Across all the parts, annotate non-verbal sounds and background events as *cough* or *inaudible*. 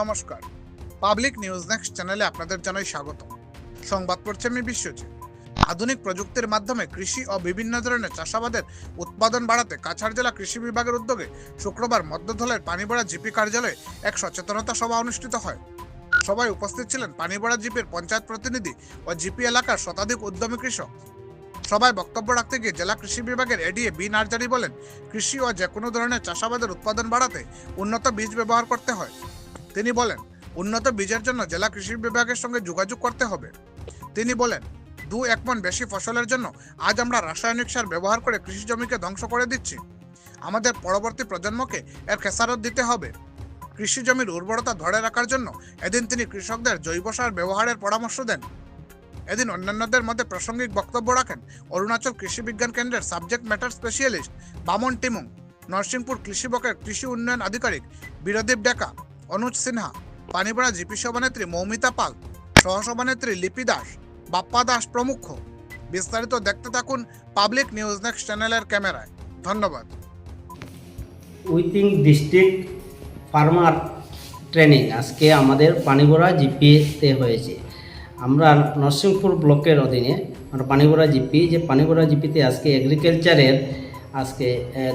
নমস্কার। Public news next চ্যানেলে আপনাদের জানাই স্বাগত সংবাদ পড়ছে আমি বিশ্বজিৎ আধুনিক প্রযুক্তির মাধ্যমে কৃষি ও বিভিন্ন ধরনের চাষাবাদের উৎপাদন বাড়াতে কাছাড় জেলা কৃষি বিভাগের উদ্যোগে শুক্রবার মধ্যধলের পানিবড়া জিপি কার্যালয়ে এক সচেতনতা সভা অনুষ্ঠিত হয়। সবাই উপস্থিত ছিলেন পানিবড়া জিপির পঞ্চায়েত প্রতিনিধি ও জিপি এলাকার শতাধিক উদ্যমী কৃষক। সবাই বক্তব্য রাখতে গিয়ে জেলা কৃষি বিভাগের এডিএ বি নার্জারি বলেন, কৃষি ও যে কোনো ধরনের চাষাবাদের উৎপাদন বাড়াতে উন্নত বীজ ব্যবহার করতে হয়। তিনি বলেন, উন্নত বীজের জন্য জেলা কৃষি বিভাগের সঙ্গে যোগাযোগ করতে হবে। তিনি বলেন, দু এক মন বেশি ফসলের জন্য আজ আমরা রাসায়নিক সার ব্যবহার করে কৃষি জমিকে ধ্বংস করে দিচ্ছি। আমাদের পরবর্তী প্রজন্মকে এর খেসারত দিতে হবে। কৃষি জমির উর্বরতা ধরে রাখার জন্য এদিন তিনি কৃষকদের জৈব সার ব্যবহারের পরামর্শ দেন। এদিন অন্যান্যদের মধ্যে প্রাসঙ্গিক বক্তব্য রাখেন অরুণাচল কৃষি বিজ্ঞান কেন্দ্রের সাবজেক্ট ম্যাটার স্পেশালিস্ট বামন টিমুং, নরসিংপুর কৃষি বকের কৃষি উন্নয়ন আধিকারিক বীরদীপ ডেকা অনুজ সিনহা, পানিপাড়া জিপি সভানেত্রী মৌমিতা পাল সহসভানেত্রী লিপি দাস, বাপ্পা দাস প্রমুখ। বিস্তারিত দেখতে থাকুন পাবলিক নিউজ নেক্সট চ্যানেলের ক্যামেরায়। ধন্যবাদ। উইথিং ডিস্ট্রিক্ট ফার্মার ট্রেনিং, আজকে আমাদের পানিগড়া জিপিতে হয়েছে। আমরা নরসিংপুর ব্লকের অধীনে, আমরা পানিগড়া জিপি, যে পানিগড়া জিপিতে আজকে এগ্রিকালচারের আজকে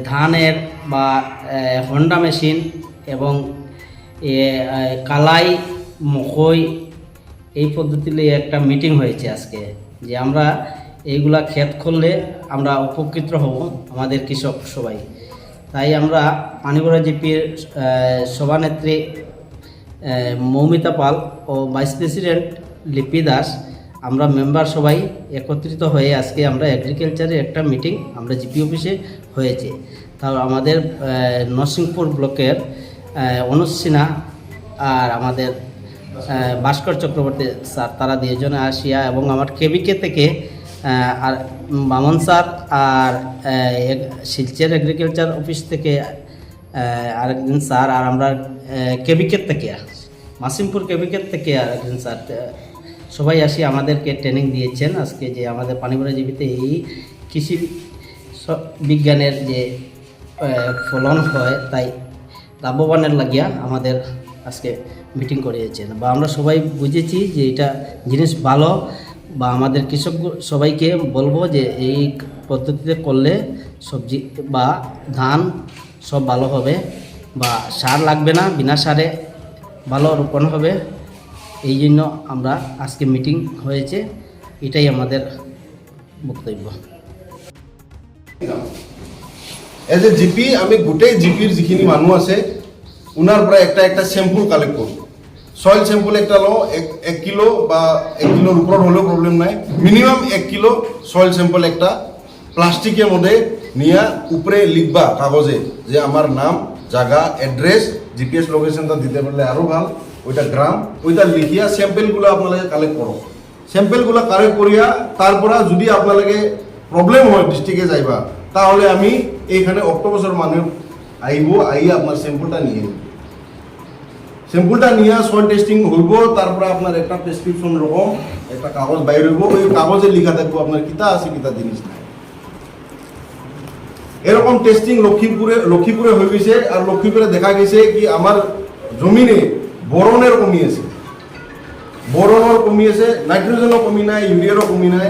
ধানের বা হন্ডা মেশিন এবং কালাই, মকই, এই পদ্ধতিতে একটা মিটিং হয়েছে আজকে, যে আমরা এইগুলা ক্ষেত করলে আমরা উপকৃত হব আমাদের কৃষক সবাই। তাই আমরা পানিগড়া জিপির সভানেত্রী মৌমিতা পাল ও ভাইস প্রেসিডেন্ট লিপি দাস, আমরা মেম্বার সবাই একত্রিত হয়ে আজকে আমরা এগ্রিকালচারের একটা মিটিং আমরা জিপি অফিসে হয়েছে। তাও আমাদের নরসিংপুর ব্লকের সিনহা আর আমাদের ভাস্কর চক্রবর্তী স্যার, তারা দুজনে আসিয়া এবং আমার কেবিকে থেকে আর বামন স্যার আর শিলচর এগ্রিকালচার অফিস থেকে আরেকদিন স্যার আর আমরা কেবিকের থেকে মাসিমপুর কেবিকের থেকে আরেকদিন স্যার সবাই আসি আমাদেরকে ট্রেনিং দিয়েছেন। আজকে যে আমাদের পানিগড়া জীবিতে এই কৃষি বিজ্ঞানের যে ফলন হয়, তাই লাভবানের লাগিয়া আমাদের আজকে মিটিং করিয়েছেন। বা আমরা সবাই বুঝেছি যে এটা জিনিস ভালো, বা আমাদের কৃষক সবাইকে বলব যে এই পদ্ধতিতে করলে সবজি বা ধান সব ভালো হবে, বা সার লাগবে না, বিনা সারে ভালো রোপণ হবে। এই জন্য আমরা আজকে মিটিং হয়েছে, এটাই আমাদের বক্তব্য। এজ এ জিপি আমি গোটেই জিপিৰ যিখিনি মানুহ আছে, উনাৰ পৰা একটা একটা চেম্পুল কালেক্ট কৰোঁ। চইল চেম্পুল একটা লওঁ, এক এক কিলো বা এক কিলোর ওপৰত হ'লেও প্ৰব্লেম নাই। মিনিমাম এক কিলো সয়েল স্যাম্পল একটা প্লাস্টিকের মধ্যে নিয়ে উপরে লিখবা কাগজে যে আমার নাম জায়গা অ্যাড্রেস জিপিএস লোকেশনটা দিতে পারলে আরও ভালো। ওইটা গ্রাম, ওইটা লিখিয়া স্যাম্পেলগুলো আপনাদের কালেক্ট করো। স্যাম্পেলগুলো কালেক্ট করিয়া তারপরে যদি আপনাদের প্রবলেম হয় ডিস্ট্রিক্টে যাইবা তাহলে আমি এইখানে অক্টোবর মানুষ আইব আই আপনার স্যাম্পলটা নিয়ে নিব স্যাম্পলটা নিয়ে সয়েল টেস্টিং হইব, তারপরে আপনার একটা প্রেসক্রিপশন রকম, একটা কাগজ বাইর হইব, ওই কাগজে লিখা থাকব আপনার কিতা আছে, কিতা জিনিস নাই। এরকম টেস্টিং লক্ষ্মীপুরে লক্ষ্মীপুরে হয়ে গেছে, আর লক্ষ্মীপুরে দেখা গেছে কি আমার জমিনে বরণের কমি আছে। বরণের কমি আছে, নাইট্রোজেনও কমি নাই, ইউরিয়ারও কমি নাই।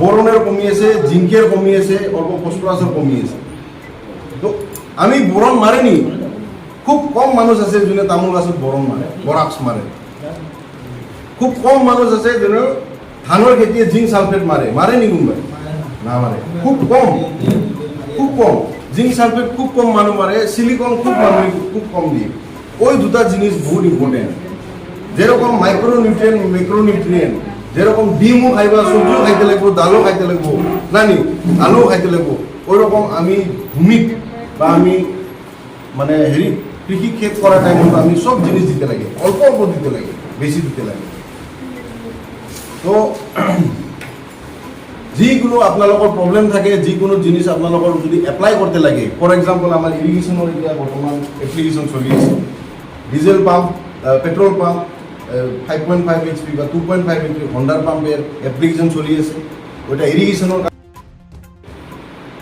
বরণের কমি আছে জিঙ্কের কমি আছে অল্প ফসফরাসের কমি আছে তো আমি বরণ মারেনি। খুব কম মানুষ আছে যোনে তামোল গাছত বৰণ মাৰে, বৰাক্স মাৰে। খুব কম মানুষ আছে যোনে ধানৰ খেতিয়ে জিংক সালফেট মাৰে। মাৰে নি কোনোবাই? নামাৰে। খুব কম। খুব কম। জিংক সালফেট খুব কম মানুহ মাৰে সিলিকন খুব মানুহ খুব কম দিয়ে। ওই দুটা জিনিস বহুত ইম্পর্টেন্ট যেরকম মাইক্রো নিউট্রিয়েন্ট মাইক্রো নিউট্রিয়েন্ট যেরকম ডিমও খাইবা সবজিও খাইতে লাগবো ডালও খাইতে লাগবো, নানি, আলুও খাইতে লাগবো, ওইরকম আমি ভূমিত বা আমি মানে হেৰি, কৃষি ক্ষেত কৰা টাইমত আমি চব জিনিস দিতে লাগে, অল্প অল্প দিতে লাগে বেশি দিতে লাগে। তো, *clears throat* যিকোনো আপোনালোকৰ প্ৰব্লেম থাকে, যিকোনো জিনিস আপোনালোকৰ যদি এপ্লাই করতে লাগে ফর এক্সাম্পল আমাৰ ইৰিগেশ্যনৰ এতিয়া বৰ্তমান এপ্লিকেশ্যন চলি আছে। Diesel pump petrol pump five point five HP বা টু পয়েন্ট ফাইভ এইচপি হন্ডার পাম্পের এপ্লিকেশন চলি আছে ওইটা ইরিগেশনের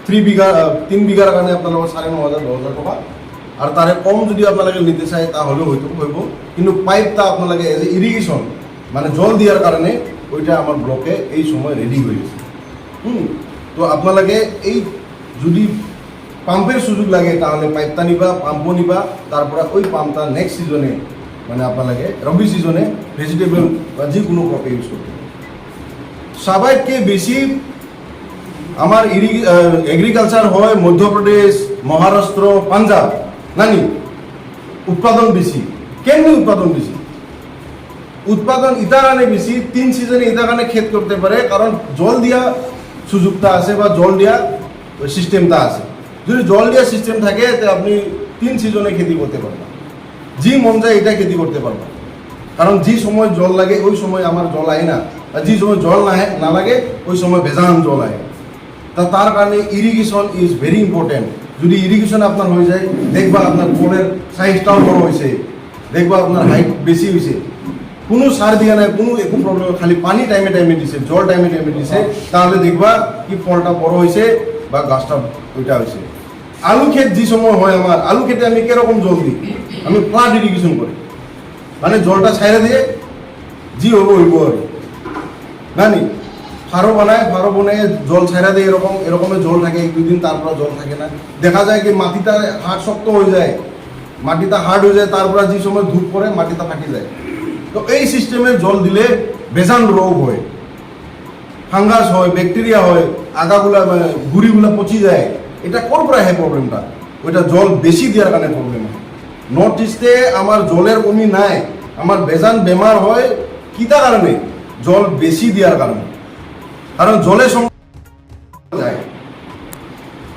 থ্রি বিঘা তিন বিঘার কাৰণে আপোনালোকৰ চাৰে ন হাজাৰ দহ হাজাৰ টকা আর তারে কম যদি আপনাদের নিতে চায়, তাহলে হয়তো হইব। কিন্তু পাইপটা আপনাদের এজ এ ইরিগেশন মানে জল দেওয়ার কারণে ওইটা আমার ব্লকে এই সময় রেডি হয়ে গেছে। হুম, তো আপনাদের এই যদি পাম্পের সুযোগ লাগে, তাহলে পাইপটা নিবা পাম্পও নিবা, তারপরে ওই পাম্পটা নেক্সট সিজনে মানে আপনাদের রবি সিজনে ভেজিটেবল বা যে কোনো ক্রপে ইউজ পারবেন। সবাইকে বেশি আমার এগ্রিকালচার হয় মধ্যপ্রদেশ, মহারাষ্ট্র, পাঞ্জাব। নানি, উৎপাদন বেশি। কেমনি উৎপাদন বেশি? উৎপাদন ইটা কারণে বেশি, তিন সিজনে ইটা কারণে ক্ষেত করতে পারে, কারণ জল দিয়া সুযোগটা আছে বা জল দিয়া সিস্টেমটা আছে। যদি জল দিয়া সিস্টেম থাকে, তো আপনি তিন সিজনে খেতি করতে পারবেন। জি মন যায় এটা খেতি করতে পারবেন কারণ যে সময় জল লাগে, ওই সময় আমার জল আয় না। আর যে সময় জল না না লাগে, ওই সময় বেজান জল আয়। তা তার কারণে ইরিগেশন ইজ ভেরি ইম্পর্টেন্ট যদি ইরিগেশন আপনার হয়ে যায়, দেখবা আপনার বোনের সাইজটাও বড় হয়েছে। দেখবা আপনার হাইট বেশি হয়েছে। কোনো সার দিয়া নাই, কোনো একো প্রবলেম খালি পানি টাইমে টাইমে দিছে, জল টাইমে টাইমে দিছে। তাহলে দেখবা কি ফলটা বড় হয়েছে বা গাছটা ওইটা হয়েছে। আলু ক্ষেত যে সময় হয় আমার আলু ক্ষেতে আমি কীরকম জল দিই আমি ফ্লাড ইরিগেশন করি মানে জলটা ছাইড়ে দিয়ে জি হব হইব আর জানি ফারো বানায় ফারো বানায় জল ছাইড়া দিয়ে এরকম এরকমের জল থাকে এক দুই দিন তারপর জল থাকে না। দেখা যায় কি মাটিটা হাড় শক্ত হয়ে যায়। মাটিটা হার্ড হয়ে যায় তারপরে যে সময় ধূপ পড়ে মাটিটা ফাটি যায়। তো এই সিস্টেমে জল দিলে বেজান রোগ হয়। ফাঙ্গাস হয় ব্যাকটেরিয়া হয়, আগাগুলা গুড়িগুলা পচি যায়। এটা কোন প্রায় প্রবলেমটা ওইটা জল বেশি দেওয়ার কারণে প্রবলেম নর্থ ইস্টে আমার জলের কমি নাই, আমার বেজান বেমার হয় কিতা কারণে? জল বেশি দেওয়ার কারণে। কারণ জলের সঙ্গে যায়।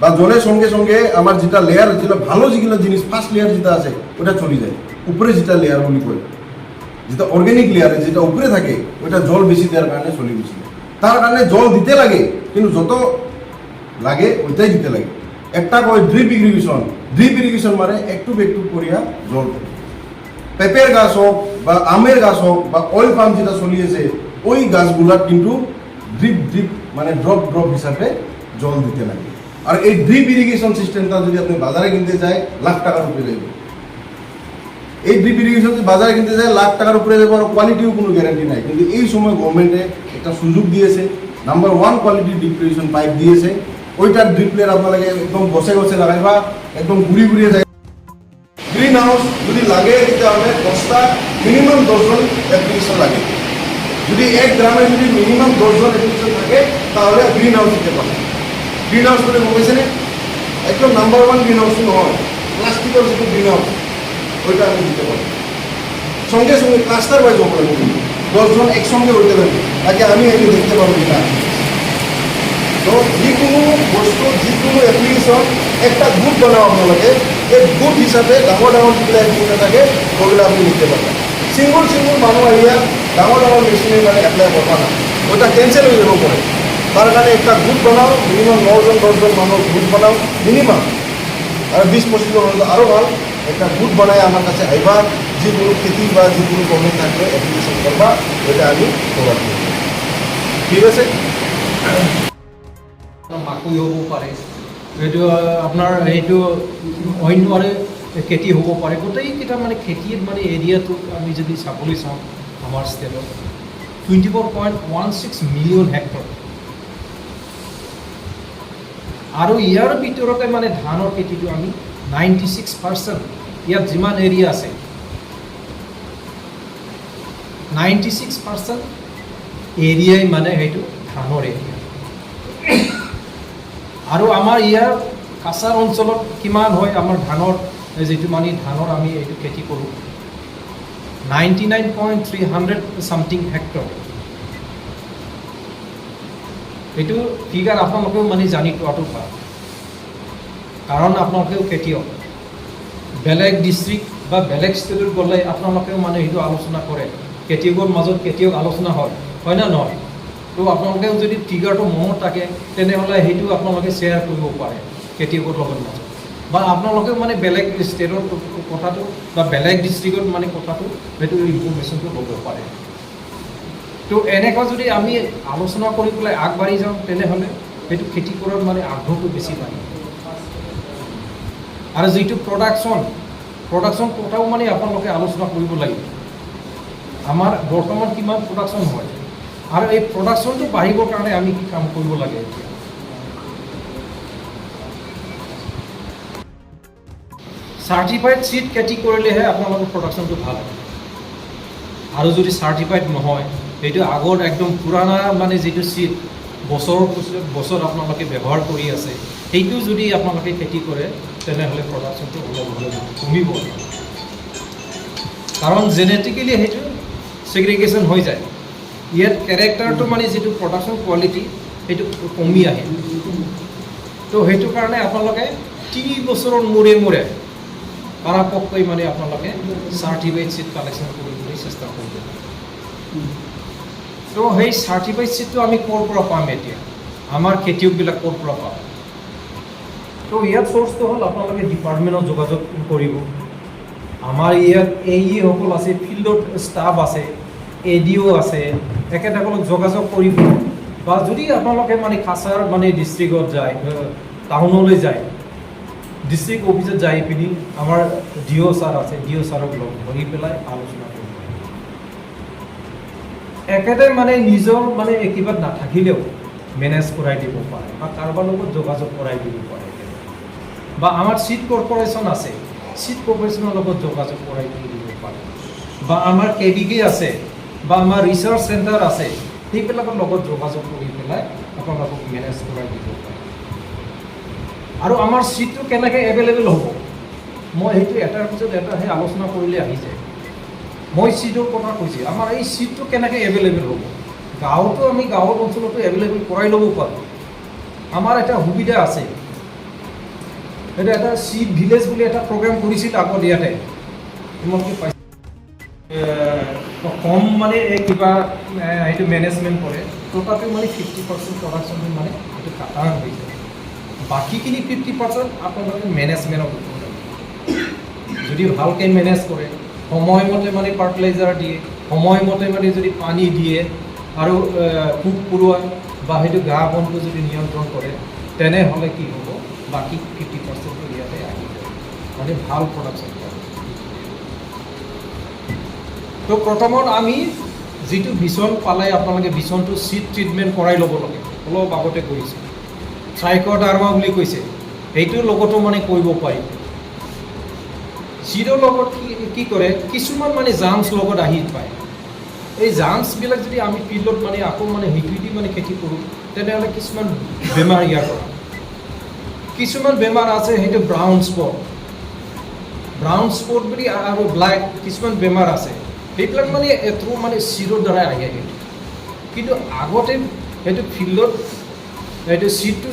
বা জলের সঙ্গে সঙ্গে আমার যেটা লেয়ার যেটা ভালো যেগুলো জিনিস ফার্স্ট লেয়ার যেটা আছে, ওটা চলে যায়। উপরে যেটা লেয়ার বলি করে যেটা অর্গ্যানিক লেয়ারে যেটা উপরে থাকে ওটা জল বেশি দেওয়ার কারণে চলে যায়। তার কারণে জল দিতে লাগে, কিন্তু যত লাগে, ওইটাই দিতে লাগে। একটা কয় ড্রিপ ইরিগেশন ড্রিপ ইরিগেশন মানে একটু একটু করিয়া জল। পেঁপের গাছ হোক বা আমের গাছ হোক বা অয়েল পাম্প যেটা চলিয়েছে, ওই গাছগুলার কিন্তু ড্রিপ ড্রিপ মানে ড্রপ ড্রপ হিসাবে জল দিতে লাগে। আর এই ড্রিপ ইরিগেশন সিস্টেমটা যদি আপনি বাজারে কিনতে যায়, লাখ টাকার উপরে যাবে এই ড্রিপ ইরিগেশন বাজারে কিনতে যায়, লাখ টাকার উপরে যাবে আর কোয়ালিটিও কোনো গ্যারান্টি নাই। কিন্তু এই সময় গভর্নমেন্টে একটা সুযোগ দিয়েছে। Number one quality drip irrigation pipe দিয়েছে। ওইটার ড্রিপলের আপনাকে একদম বসে বসে লাগাইবা একদম ঘুরি ঘুরিয়ে যায় গ্রিন হাউস যদি লাগে তাহলে দশটা মিনিমাম দশজন অ্যাপ্লিকেশন লাগে। যদি এক গ্রামে যদি মিনিমাম দশজন অ্যাপ্লিকেশন থাকে, তাহলে গ্রিন হাউস দিতে পারে। গ্রিন হাউস করে বলেছে একদম নাম্বার ওয়ান গ্রিন হাউস নহয়। প্লাস্টিকের যেটো গ্রিন হাউস ওইটা আমি দিতে পারি। সঙ্গে সঙ্গে ক্লাস্টার ওয়াইজ হবে দশজন একসঙ্গে হইতে পারবে তাকে আমি এটি দেখতে পারব এটা। তো যিকোনো বস্তু, যিকোনো এপ্লিকেশ্যন একটা গোট বনাব আপোনালোকে এই গোট হিচাপে ডাঙৰ ডাঙৰ যিবিলাক এপ্লিকেশ্যন থাকে, সেইবিলাক আপুনি নিতে পারবেন চিংগুল চিংগুল মানুহ আহিয়া ডাঙৰ ডাঙৰ মেচিনের কাৰণে এপ্লাই করবা না ওইটা কেনসেল হয়ে যাব পরে তার কারণে একটা গোট বনাও মিনিমাম নজন দশজন মানুষ গোট বনাও মিনিমাম আর বিশ, পঁচিশ জন হলে আরও ভালো। একটা গোট বনাই আমার কাছে আইবা যিকোনো খেতি বা যিকোনো প্রবলেম থাকলে এপ্লিকেশন করবা ওইটা আমি প্রভাইড করব ঠিক আছে? মাকৈ হ'ব পাৰে। এইটো আপোনাৰ এইটো অন্যৰে খেতি হ'ব পাৰে। গোটেইকেইটা মানে খেতিৰ মানে এৰিয়াটোত আমি যদি চাবলৈ চাওঁ, আমাৰ ষ্টেটত twenty four point one six million hectare আৰু ইয়াৰ ভিতৰতে মানে ধানৰ খেতিটো আমি নাইণ্টি ছিক্স পাৰ্চেণ্ট ইয়াত যিমান এৰিয়া আছে নাইণ্টি ছিক্স পাৰ্চেণ্ট এৰিয়াই মানে সেইটো ধানৰ এৰিয়া। আৰু আমাৰ ইয়াৰ কাছাৰ অঞ্চলত কিমান হয়, আমাৰ ধানৰ যিটো মানে ধানৰ আমি এইটো খেতি কৰোঁ ninety nine point three hundred something hectare এইটো ফিগাৰ আপোনালোকেও মানে জানি থোৱাটো ভালো। কাৰণ আপোনালোকেও খেতিয়ক। বেলেগ ডিষ্ট্ৰিক্ট বা বেলেগ ষ্টেটত গ'লে আপোনালোকেও মানে সেইটো আলোচনা কৰে। খেতিয়কৰ মাজত খেতিয়ক আলোচনা হয় হয় না নহয়? তো আপোনালোকেও যদি ফিগাৰটো মনত থাকে, তেনেহ'লে সেইটো আপোনালোকে শ্বেয়াৰ কৰিব পাৰে খেতিয়কৰ লগত মাজত বা আপোনালোকেও মানে বেলেগ ষ্টেটৰ কথাটো বা বেলেগ ডিষ্ট্ৰিক্টত মানে কথাটো সেইটো ইনফৰ্মেশ্যনটো ল'ব পাৰে। তো এনেকুৱা যদি আমি আলোচনা কৰি পেলাই আগবাঢ়ি যাওঁ, তেনেহ'লে সেইটো খেতি কৰাৰ মানে আগ্ৰহটো বেছি বাঢ়ে। আৰু যিটো প্ৰডাকশ্যন প্ৰডাকশ্যন কথাও মানে আপোনালোকে আলোচনা কৰিব লাগিব। আমাৰ বৰ্তমান কিমান প্ৰডাকশ্যন হয়? আৰু এই প্ৰডাকশ্যনটো বাঢ়িবৰ কাৰণে আমি কি কাম কৰিব লাগে? চাৰ্টিফাইড চিট খেতি কৰিলেহে আপোনালোকৰ প্ৰডাকশ্যনটো ভালো। হয় আৰু যদি চাৰ্টিফাইড নহয় সেইটো আগত একদম পুৰাণা মানে যিটো চিট বছৰৰ বছৰ আপোনালোকে ব্যৱহাৰ কৰি আছে সেইটো যদি আপোনালোকে খেতি কৰে, তেনেহ'লে প্ৰডাকশ্যনটো অলপ হ'লেও কমিব। কাৰণ জেনেটিকেলি সেইটো ছেগ্ৰিগেশ্যন হৈ যায়। ইয়াত কেৰেক্টাৰটো মানে যিটো প্ৰডাকশ্যন কোৱালিটি সেইটো কমি আহে। তো সেইটো কাৰণে আপোনালোকে তিনি বছৰৰ মূৰে মূৰে পৰাপক্ষই মানে আপোনালোকে চাৰ্টিফাইড চিট কালেকশ্যন কৰিবলৈ চেষ্টা কৰিব। তো সেই চাৰ্টিফাইড চিটটো আমি ক'ৰ পৰা পাম এতিয়া? আমাৰ খেতিয়কবিলাক ক'ৰ পৰা পাম তো ইয়াত চ'ৰ্চটো হ'ল আপোনালোকে ডিপাৰ্টমেণ্টত যোগাযোগ কৰিব। আমাৰ ইয়াত এ ইসকল আছে ফিল্ডত ষ্টাফ আছে। এ ডি অ' আছে তেখেতসকলক যোগাযোগ কৰিব। বা যদি আপোনালোকে মানে খাচাৰ মানে ডিষ্ট্ৰিক্টত যায় টাউনলৈ যায় ডিষ্ট্ৰিক্ট অফিচত যাই পিনি আমাৰ ডি অ' ছাৰ আছে ডি অ' ছাৰক লগ ধৰি পেলাই আলোচনা কৰিব। একেতে মানে নিজৰ মানে কিবা নাথাকিলেও মেনেজ কৰাই দিব পাৰে, বা কাৰোবাৰ লগত যোগাযোগ কৰাই দিব পাৰে। বা আমাৰ চিট কৰ্পৰেশ্যন আছে চিট কৰ্পৰেশ্যনৰ লগত যোগাযোগ কৰাই দিব পাৰে। বা আমাৰ কে আছে বা আমাৰ ৰিচাৰ্চ চেণ্টাৰ আছে, সেইবিলাকৰ লগত যোগাযোগ কৰি পেলাই আপোনালোকক মেনেজ কৰাই দিব পাৰে। আৰু আমাৰ চিটটো কেনেকৈ এভেইলেবল হ'ব? মই সেইটো এটাৰ পিছত এটা সেই আলোচনা কৰিলে আহি যায়। মই চিটৰ কথা কৈছোঁ, আমাৰ এই চিটটো কেনেকৈ এভেইলেবল হ'ব? গাঁৱতো আমি গাঁৱৰ অঞ্চলতো এভেইলেবল কৰাই ল'ব পাৰোঁ। আমাৰ এটা সুবিধা আছে। সেইটো এটা চিট ভিলেজ বুলি এটা প্ৰগ্ৰেম কৰিছিল আগত ইয়াতে। তোমালোকে পাইছা? কম মানে কিবা সেইটো মেনেজমেণ্ট কৰে, তথাপিও মানে ফিফটি পাৰ্চেণ্ট প্ৰডাকশ্যনটো মানে সেইটো কাটা হৈ যায়। বাকীখিনি ফিফটি পাৰ্চেণ্ট আপোনালোকে মেনেজমেণ্টত ওপৰত যদি ভালকৈ মেনেজ কৰে, সময়মতে মানে ফাৰ্টিলাইজাৰ দিয়ে, সময়মতে মানে যদি পানী দিয়ে, আৰু পোক পৰুৱা বা সেইটো ঘাঁহ বনটো যদি নিয়ন্ত্ৰণ কৰে, তেনেহ'লে কি হ'ব? বাকী ফিফটি পাৰ্চেণ্টটো ইয়াতে আহি যাব মানে ভালো প্ৰডাকশ্যন তো প্ৰথমত আমি যিটো বিচন পালে আপোনালোকে বিচনটো চিট ট্ৰিটমেণ্ট কৰাই ল'ব লাগে। অলপ আগতে কৰিছোঁ। ট্ৰাইকডাৰ্মা বুলি কৈছে। সেইটোৰ লগতো মানে কৰিব পাৰি। চিৰৰ লগত কি কি কৰে? কিছুমান মানে জাম্পছ লগত আহি পায়। এই জাম্পছবিলাক যদি আমি ফিল্ডত মানে আকৌ মানে সেইটোৱেদি মানে খেতি কৰোঁ, তেনেহ'লে কিছুমান বেমাৰ ইয়াৰ পৰা। কিছুমান বেমাৰ আছে, সেইটো ব্ৰাউন স্পট ব্ৰাউন স্পট বুলি আৰু ব্লেক কিছুমান বেমাৰ আছে। সেইবিলাক মানে থ্ৰু মানে চিৰৰ দ্বাৰাই আহি আহে কিন্তু আগতে সেইটো ফিল্ডত এইটো চিটটো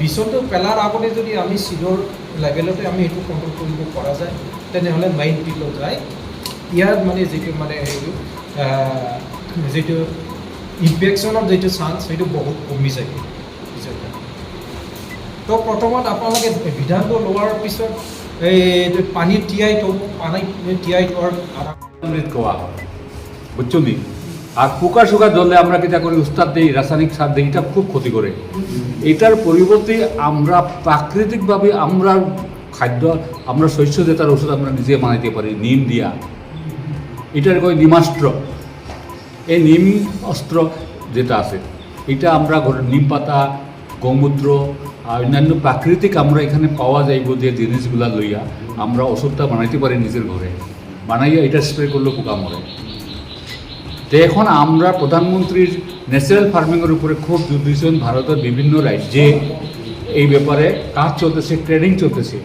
বিচনটো পেলাৰ আগতে যদি আমি চিৰৰ লেভেলতে আমি সেইটো কণ্ট্ৰল কৰিব পৰা যায়, তেনেহ'লে মাইণ্ড ফিল্ডত যায়। ইয়াৰ মানে যিটো মানে সেইটো যিটো ইনফেকশ্যনৰ যিটো চান্স সেইটো বহুত কমি যায়। পিছতে তো প্ৰথমত আপোনালোকে বিধানটো লোৱাৰ পিছত, এই পানীত তিয়াই থ'ব পানীত তিয়াই থোৱাৰ অমৃত হয় বুঝছ আর পোকা শোকা জলে আমরা যেটা করি? উস্তাদ দিই, রাসায়নিক সার দিই, এটা খুব ক্ষতি করে। এটার পরিবর্তে আমরা প্রাকৃতিকভাবে আমরা খাদ্য, আমরা শস্য জেতার ওষুধ আমরা নিজে বানাইতে পারি, নিম দিয়া। এটার কয় নিমাস্ত্র। এই নিম অস্ত্র যেটা আছে, এটা আমরা ঘরে নিম পাতা, গৌমূত্র, আর অন্যান্য প্রাকৃতিক আমরা এখানে পাওয়া যাইব যে জিনিসগুলা লইয়া আমরা ওষুধটা বানাইতে পারি নিজের ঘরে। বানাইয়া এটা স্প্রে করলে পোকা মরে তো এখন আমরা প্রধানমন্ত্রীর ন্যাচারাল ফার্মিংয়ের উপরে খুব জোর দিয়েছেন ভারতের বিভিন্ন রাজ্যে এই ব্যাপারে কাজ চলতেছে ট্রেনিং চলতেছে।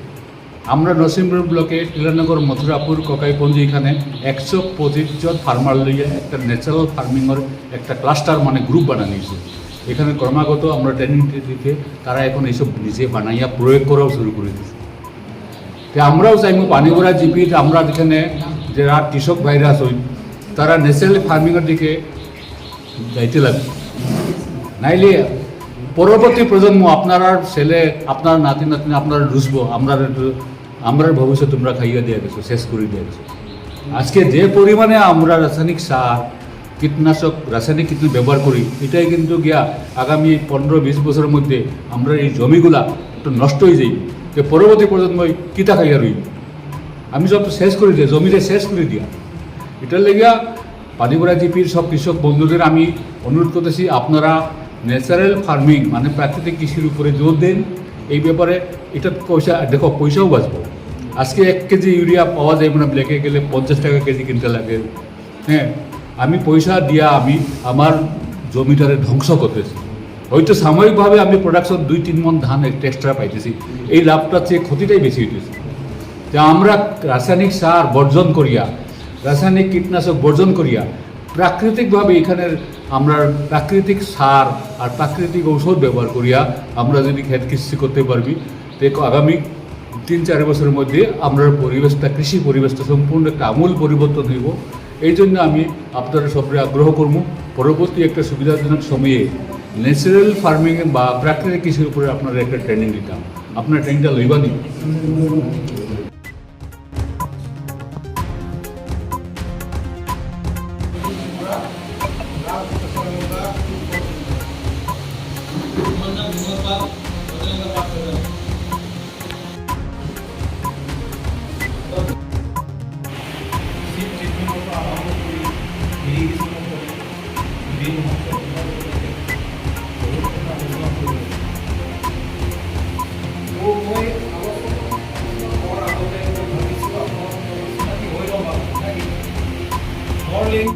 আমরা নরসিংপুর ব্লকে, টিলানগর, মথুরাপুর, ককাইপঞ্জি এখানে একশো পঁচিশ জন ফার্মার লইয়া একটা ন্যাচারাল ফার্মিংয়ের একটা ক্লাস্টার মানে গ্রুপ বানানিয়েছে এখানে ক্রমাগত আমরা ট্রেনিং দিতে তারা এখন এইসব নিজে বানাইয়া প্রয়োগ করাও শুরু করে দিয়েছে। আমরাও চাইব পানিগড়া জিপির, আমরা যেখানে যারা কৃষক ভাইরা আছেন তারা ন্যাচারাল ফার্মিংয়ের দিকে যাইতে লাগবে। নাইলে পরবর্তী প্রজন্ম আপনার ছেলে, আপনার নাতি, নাতনি, আপনারা রুসবো আমরা আমরা ভবিষ্যৎ তোমরা খাইয়ে দিয়ে গেছো, শেষ করে দিয়ে গেছো। আজকে যে পরিমাণে আমরা রাসায়নিক সার, কীটনাশক, রাসায়নিক কীটনাশক ব্যবহার করি, এটাই কিন্তু গিয়া আগামী পনেরো, বিশ বছরের মধ্যে আমরা এই জমিগুলা একটু নষ্ট হয়ে যাই যে পরবর্তী প্রজন্মই কিতা খাইয়া রইব? আমি সব শেষ করে দিয়া জমিতে শেষ করে দিয়া। এটার লেগিয়া পানিপুরা জিপির সব কৃষক বন্ধুদের আমি অনুরোধ করতেছি, আপনারা ন্যাচারাল ফার্মিং মানে প্রাকৃতিক কৃষির উপরে জোর দেন। এই ব্যাপারে এটা পয়সা, দেখো, পয়সাও বাঁচবো। আজকে এক কেজি ইউরিয়া পাওয়া যায় মানে ব্ল্যাকে গেলে পঞ্চাশ টাকা কেজি কিনতে লাগে। হ্যাঁ আমি পয়সা দিয়া আমি আমার জমিটারে ধ্বংস করতেছি। হয়তো সাময়িকভাবে আমি প্রোডাকশন দুই, তিন মন ধান এক্সট্রা পাইতেছি। এই লাভটার চেয়ে ক্ষতিটাই বেশি হইতেছে। যে আমরা রাসায়নিক সার বর্জন করিয়া, রাসায়নিক কীটনাশক বর্জন করিয়া, প্রাকৃতিকভাবে এখানের আমরা প্রাকৃতিক সার আর প্রাকৃতিক ঔষধ ব্যবহার করিয়া আমরা যদি ক্ষেত কৃষি করতে পারবি তো আগামী তিন চার বছরের মধ্যে আমরা পরিবেশটা, কৃষি পরিবেশটা সম্পূর্ণ একটা আমূল পরিবর্তন হইব। এই জন্য আমি আপনারা সবরে আগ্রহ করব, পরবর্তী একটা সুবিধাজনক সময়ে ন্যাচারাল ফার্মিং বা প্রাকৃতিক কৃষির উপরে আপনারা একটা ট্রেনিং দিতাম আপনার ট্রেনিংটা লইবা